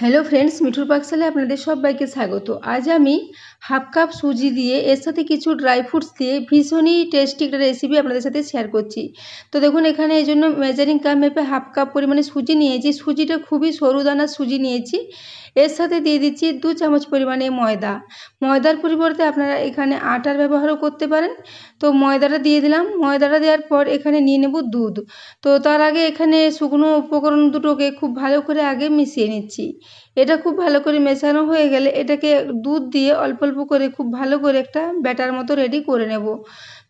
Hello friends মিঠুর পাকশালে আপনাদের সবাইকে স্বাগত। আজ আমি হাফ কাপ সুজি দিয়ে এর সাথে কিছু ড্রাই ফ্রুটস দিয়ে ভীষণই টেস্টি একটা রেসিপি আপনাদের সাথে শেয়ার করছি। তো দেখুন, এখানে এই জন্য মেজারিং কাপ মেপে হাফ কাপ পরিমাণে সুজি নিয়েছি। সুজিটা খুবই সরু দানার সুজি নিয়েছি। এর সাথে দিয়ে দিচ্ছি দু চামচ পরিমাণে ময়দা। ময়দার পরিবর্তে আপনারা এখানে আটার ব্যবহারও করতে পারেন। তো ময়দাটা দিয়ে দিলাম। ময়দাটা দেওয়ার পর এখানে নিয়ে নেব দুধ। তো তার আগে এখানে শুকনো উপকরণ দুটোকে খুব ভালো করে আগে মিশিয়ে নিচ্ছি। এটা খুব ভালো করে মেশানো হয়ে গেলে এটাকে দুধ দিয়ে অল্প অল্প করে খুব ভালো করে একটা ব্যাটার মতো রেডি করে নেব।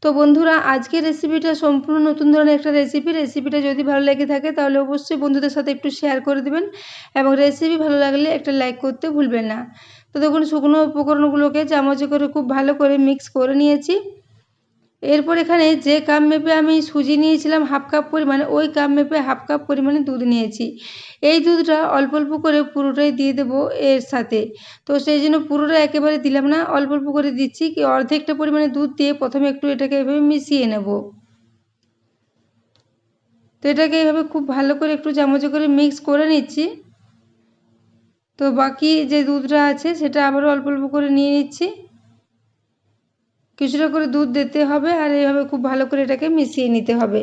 তো বন্ধুরা, আজকের রেসিপিটা সম্পূর্ণ নতুন ধরনের একটা রেসিপি রেসিপিটা যদি ভালো লেগে থাকে তাহলে অবশ্যই বন্ধুদের সাথে একটু শেয়ার করে দেবেন এবং রেসিপি ভালো লাগলে একটা লাইক করতে ভুলবেন না। তো দেখুন, শুকনো উপকরণগুলোকে চামচে করে খুব ভালো করে মিক্স করে নিয়েছি। এরপর এখানে যে কাপ মেপে আমি সুজি নিয়েছিলাম হাফ কাপ পরিমাণে, ওই কাপ মেপে হাফ কাপ পরিমাণে দুধ নিয়েছি। এই দুধটা অল্প অল্প করে পুরোটাই দিয়ে দেবো এর সাথে। তো সেই জন্য পুরোটা একেবারে দিলাম না, অল্প অল্প করে দিচ্ছি কি অর্ধেকটা পরিমাণে দুধ দিয়ে প্রথমে একটু এটাকে এভাবে মিশিয়ে নেব। তো এটাকে এভাবে খুব ভালো করে একটু চামচে করে মিক্স করে নিচ্ছি। তো বাকি যে দুধটা আছে সেটা আবারও অল্প অল্প করে নিয়ে নিচ্ছি। কিছুটা করে দুধ দিতে হবে আর এইভাবে খুব ভালো করে এটাকে মিশিয়ে নিতে হবে।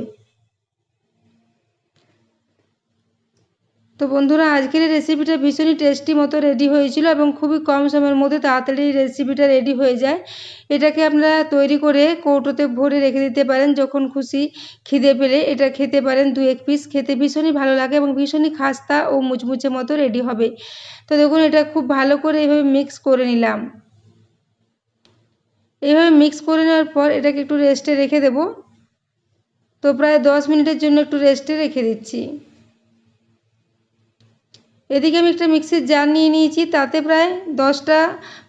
তো বন্ধুরা, আজকের এই রেসিপিটা ভীষণই টেস্টি মতো রেডি হয়েছিল এবং খুবই কম সময়ের মধ্যে তাড়াতাড়ি রেসিপিটা রেডি হয়ে যায়। এটাকে আপনারা তৈরি করে কৌটোতে ভরে রেখে দিতে পারেন যখন খুশি খিদে পেলে। এটা খেতে পারেন দু এক পিস খেতে ভীষণই ভালো লাগে এবং ভীষণই খাস্তা ও মুচমুচে মতো রেডি হবে। তো দেখুন, এটা খুব ভালো করে এইভাবে মিক্স করে নিলাম। এইভাবে মিক্স করে নেওয়ার পর এটাকে একটু রেস্টে রেখে দেব। তো প্রায় দশ মিনিটের জন্য একটু রেস্টে রেখে দিচ্ছি। এদিকে আমি একটা মিক্সির জার নিয়ে নিয়েছি, তাতে প্রায় দশটা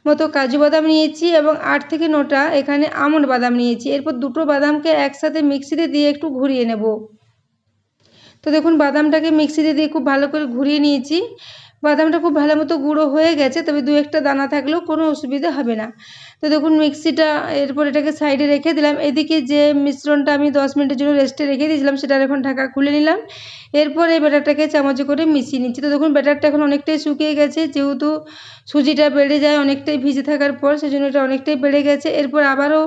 মতো কাজু বাদাম নিয়েছি এবং আট থেকে নটা এখানে আমন্ড বাদাম নিয়েছি। এরপর দুটো বাদামকে একসাথে মিক্সিতে দিয়ে একটু ঘুরিয়ে নেব। তো দেখুন, বাদামটাকে মিক্সিতে দিয়ে খুব ভালো করে ঘুরিয়ে নিয়েছি। বাদামটা খুব ভালো মতো গুঁড়ো হয়ে গেছে, তবে দু একটা দানা থাকলেও কোনো অসুবিধা হবে না। তো দেখুন, মিক্সিটা এরপর এটাকে সাইডে রেখে দিলাম। এদিকে যে মিশ্রণটা আমি দশ মিনিটের জন্য রেস্টে রেখে দিয়েছিলাম সেটার এখন ঢাকা খুলে নিলাম। এরপর এই ব্যাটারটাকে চামচে করে মিশিয়ে নিচ্ছি। তো দেখুন, ব্যাটারটা এখন অনেকটাই শুকিয়ে গেছে, যেহেতু সুজিটা বেড়ে যায়, অনেকটাই ভিজে থাকার পর সেজন্য এটা অনেকটাই বেড়ে গেছে। এরপর আবারও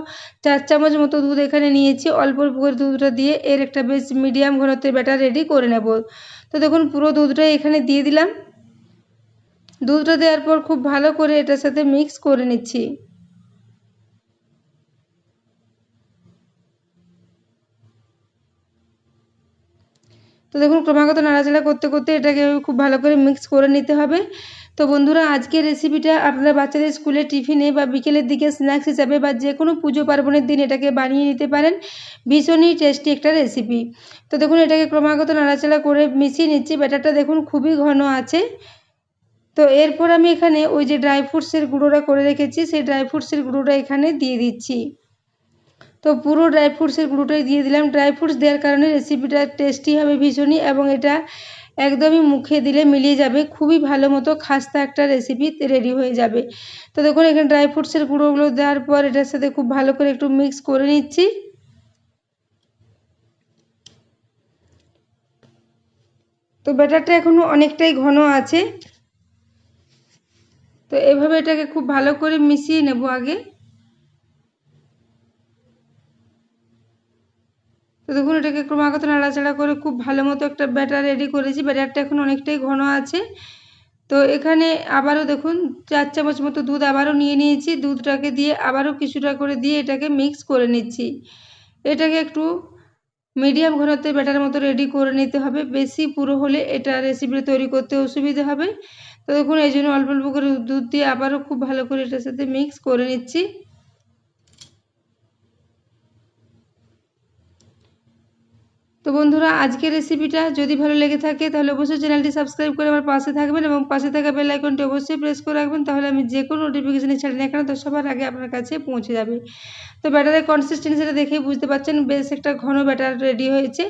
চার চামচ মতো দুধ এখানে নিয়েছি। অল্প অল্প করে দুধটা দিয়ে এর একটা বেশ মিডিয়াম ঘনত্বের ব্যাটার রেডি করে নেব। তো দেখুন, পুরো দুধটাই এখানে দিয়ে দিলাম। দুধটা দেওয়ার পর খুব ভালো করে এটার সাথে মিক্স করে নিচ্ছি। তো দেখুন, ক্রমাগত নাড়াচাড়া করতে করতে এটাকে খুব ভালো করে মিক্স করে নিতে হবে। তো বন্ধুরা, আজকের রেসিপিটা আপনারা বাচ্চাদের স্কুলে টিফিনে বা বিকেলের দিকে স্ন্যাক্স হিসাবে বা যে কোনো পুজো পার্বণের দিন এটাকে বানিয়ে নিতে পারেন। ভীষণই টেস্টি একটা রেসিপি তো দেখুন, এটাকে ক্রমাগত নাড়াচাড়া করে মিশিয়ে নিচ্ছি। ব্যাটারটা দেখুন, খুবই ঘন আছে। তো এরপর আমি এখানে ওই যে ড্রাই ফ্রুটসের গুঁড়োটা করে রেখেছি, সেই ড্রাই ফ্রুটসের গুঁড়োটা এখানে দিয়ে দিচ্ছি। তো পুরো ড্রাই ফ্রুটসের গুঁড়োটাই দিয়ে দিলাম। ড্রাই ফ্রুটস দেওয়ার কারণে রেসিপিটা টেস্টি হবে ভীষণই এবং এটা একদমই মুখে দিলে মিলিয়ে যাবে। খুবই ভালো মতো খাস্তা একটা রেসিপি রেডি হয়ে যাবে। তো দেখুন, এখানে ড্রাই ফ্রুটসের গুঁড়োগুলো দেওয়ার পর এটার সাথে খুব ভালো করে একটু মিক্স করে নিচ্ছি। তো ব্যাটারটা এখনও অনেকটাই ঘন আছে। তো এভাবে এটাকে খুব ভালো করে মিশিয়ে নেব আগে। তো দেখুন, এটাকে ক্রমাগত নাড়াচাড়া করে খুব ভালো মতো একটা ব্যাটার রেডি করেছি। ব্যাটারটা এখন অনেকটাই ঘন আছে। তো এখানে আবারও দেখুন, চার চামচ মতো দুধ আবারও নিয়ে নিয়েছি। দুধটাকে দিয়ে আবারও কিছুটা করে দিয়ে এটাকে মিক্স করে নিচ্ছি। এটাকে একটু মিডিয়াম ঘোরাতে ব্যাটার মতো রেডি করে নিতে হবে। বেশি পুরো হলে এটা রেসিপিটা তৈরি করতে অসুবিধা হবে। তো দেখুন, এই জন্য অল্প অল্প করে দুধ দিয়ে আবারও খুব ভালো করে এটার সাথে মিক্স করে নিচ্ছি। তো বন্ধুরা, আজকের রেসিপিটা যদি ভালো লেগে থাকে, তাহলে অবশ্যই চ্যানেলটি সাবস্ক্রাইব করে আমার পাশে থাকবেন এবং পাশে থাকা বেল আইকনটি অবশ্যই প্রেস করে রাখবেন, তাহলে আমি যে কোনো নোটিফিকেশানে ছাড়ি না কেন, তো সবার আগে আপনার কাছে পৌঁছে যাবে। তো ব্যাটারের কনসিস্টেন্সিটা দেখেই বুঝতে পারছেন বেশ একটা ঘন ব্যাটার রেডি হয়েছে।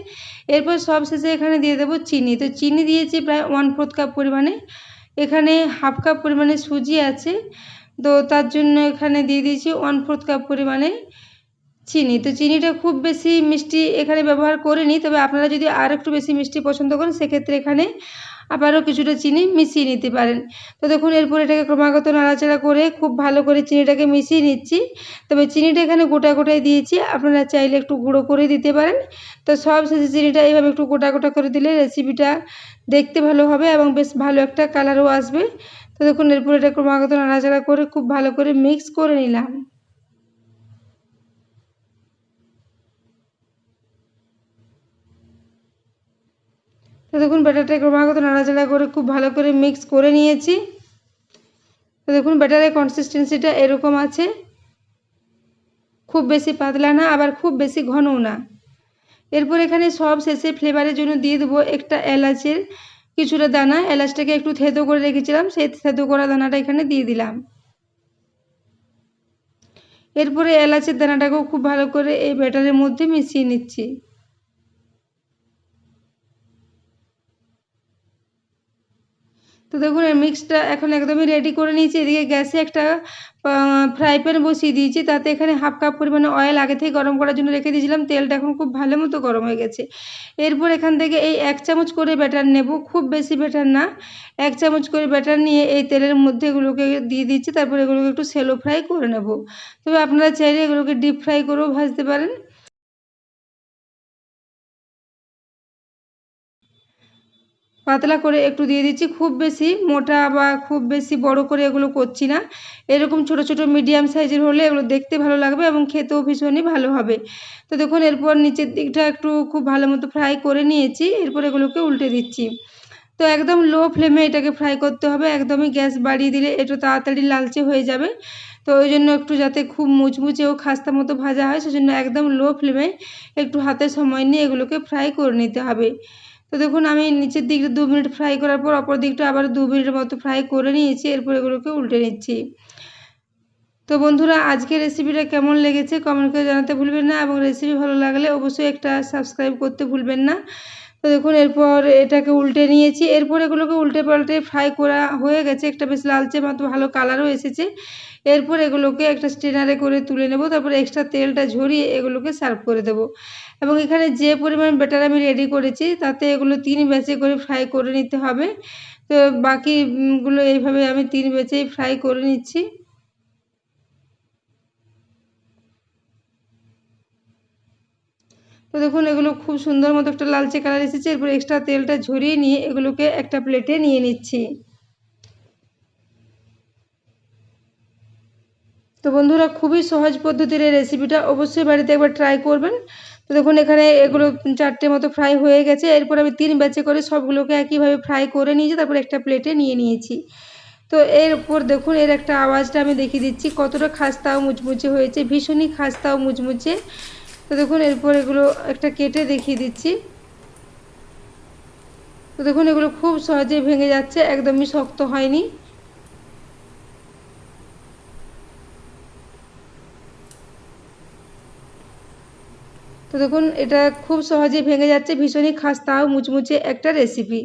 এরপর সব শেষে এখানে দিয়ে দেবো চিনি। তো চিনি দিয়েছি প্রায় ওয়ান ফোর্থ কাপ পরিমাণে। এখানে হাফ কাপ পরিমাণে সুজি আছে। তো তার জন্য এখানে দিয়ে দিয়েছি ওয়ান ফোর্থ কাপ পরিমাণে চিনি। তো চিনিটা খুব বেশি মিষ্টি এখানে ব্যবহার করিনি, তবে আপনারা যদি আর একটু বেশি মিষ্টি পছন্দ করেন, সেক্ষেত্রে এখানে আবারও কিছুটা চিনি মিশিয়ে নিতে পারেন। তো দেখুন, এরপর এটাকে ক্রমাগত নাড়াচাড়া করে খুব ভালো করে চিনিটাকে মিশিয়ে নিচ্ছি। তবে চিনিটা এখানে গোটা গোটাই দিয়েছি, আপনারা চাইলে একটু গুঁড়ো করে দিতে পারেন। তো সব শেষে চিনিটা এইভাবে একটু গোটা গোটা করে দিলে রেসিপিটা দেখতে ভালো হবে এবং বেশ ভালো একটা কালারও আসবে। তো দেখুন, এরপর এটা ক্রমাগত নাড়াচাড়া করে খুব ভালো করে মিক্স করে নিলাম। তো দেখুন ব্যাটারটা ক্রমাগত নাড়াচাড়া করে খুব ভালো করে মিক্স করে নিয়েছি। তো দেখুন, ব্যাটারের কনসিস্টেন্সিটা এরকম আছে। খুব বেশি পাতলা না, আবার খুব বেশি ঘনও না। এরপর এখানে সব শেষে ফ্লেভারের জন্য দিয়ে দেবো একটা এলাচের কিছুটা দানা। এলাচটাকে একটু থেতো করে রেখেছিলাম, সেই থেতো করা দানাটা এখানে দিয়ে দিলাম। এরপরে এলাচের দানাটাকেও খুব ভালো করে এই ব্যাটারের মধ্যে মিশিয়ে নিচ্ছি। দেখুন মিক্সটা এখন একদমই রেডি করে নিয়েছি। এদিকে গ্যাসে একটা ফ্রাই প্যান বসিয়ে দিয়েছি। তাতে এখানে হাফ কাপ পরিমাণে অয়েল আগে থেকে গরম করার জন্য রেখে দিয়েছিলাম। তেলটা এখন খুব ভালো মতো গরম হয়ে গেছে। এরপর এখান থেকে এই এক চামচ করে ব্যাটার নেব। খুব বেশি ব্যাটার না। এক চামচ করে ব্যাটার নিয়ে এই তেলের মধ্যে এগুলোকে দিয়ে দিচ্ছি। তারপর এগুলোকে একটু সেলো ফ্রাই করে নেব। তবে আপনারা চাইলে এগুলোকে ডিপ ফ্রাই করেও ভাজতে পারেন। পাতলা করে একটু দিয়ে দিচ্ছি। খুব বেশি মোটা বা খুব বেশি বড় করে এগুলো করছি না। এরকম ছোট ছোট মিডিয়াম সাইজের হলে এগুলো দেখতে ভালো লাগবে এবং খেতেও ভীষণই ভালো হবে। তো দেখুন, এরপর নিচের দিকটা একটু খুব ভালো মতো ফ্রাই করে নিয়েছি। এরপর এগুলোকে উল্টে দিচ্ছি। তো একদম লো ফ্লেমে এটাকে ফ্রাই করতে হবে। একদমই গ্যাস বাড়িয়ে দিলে একটু তাড়াতাড়ি লালচে হয়ে যাবে। তো ওই জন্য একটু যাতে খুব মুচমুচে ও খাস্তা মতো ভাজা হয়, সেজন্য একদম লো ফ্লেমে একটু হাতে সময় নিয়ে এগুলোকে ফ্রাই করে নিতে হবে। তো দেখুন, আমি নিচের দিকটা দু মিনিট ফ্রাই করার পর অপর দিকটা আবার দু মিনিটের মতো ফ্রাই করে নিয়েছি, এরপর এগুলোকে উল্টে নিচ্ছি। তো বন্ধুরা আজকে রেসিপিটা কেমন লেগেছে? কমেন্ট করে জানাতে ভুলবেন না এবং রেসিপি ভালো লাগলে অবশ্যই একটা সাবস্ক্রাইব করতে ভুলবেন না। তো দেখুন, এরপর এটাকে উল্টে নিয়েছি। এরপর এগুলোকে উল্টে পাল্টে ফ্রাই করা হয়ে গেছে। একটা বেশ লালচে মতো ভালো কালারও এসেছে। এরপর এগুলোকে একটা স্টেনারে করে তুলে নেব। তারপর এক্সট্রা তেলটা ঝরিয়ে এগুলোকে সার্ভ করে দেব। এবং এখানে যে পরিমাণ ব্যাটার আমি রেডি করেছি, তাতে এগুলো তিন ব্যাচে করে ফ্রাই করে নিতে হবে। তো বাকিগুলো এইভাবে আমি তিন ব্যাচেই ফ্রাই করে নিচ্ছি। তো দেখুন, এগুলো খুব সুন্দর মতো একটা লালচে কালার এসেছে। এরপর এক্সট্রা তেলটা ঝরিয়ে নিয়ে এগুলোকে একটা প্লেটে নিয়ে নিচ্ছি। তো বন্ধুরা, খুবই সহজ পদ্ধতির এই রেসিপিটা অবশ্যই বাড়িতে একবার ট্রাই করবেন। তো দেখুন, এখানে এগুলো চারটে মতো ফ্রাই হয়ে গেছে। এরপর আমি তিন ব্যাচে করে সবগুলোকে একইভাবে ফ্রাই করে নিয়েছি তারপর একটা প্লেটে নিয়ে নিয়েছি। তো এরপর দেখুন, এর একটা আওয়াজটা আমি দেখিয়ে দিচ্ছি। কতটা খাস্তাও মুচমুচে হয়েছে, ভীষণই খাস্তাও মুচমুচে। তো দেখুন, এরপর এগুলো একটা কেটে দেখিয়ে দিচ্ছি। তো দেখুন, এগুলো খুব সহজে ভেঙে যাচ্ছে, একদমই শক্ত হয়নি। তো দেখুন, এটা খুব সহজে ভেঙে যাচ্ছে, ভীষণই খাস্তা ও মুচমুচে একটা রেসিপি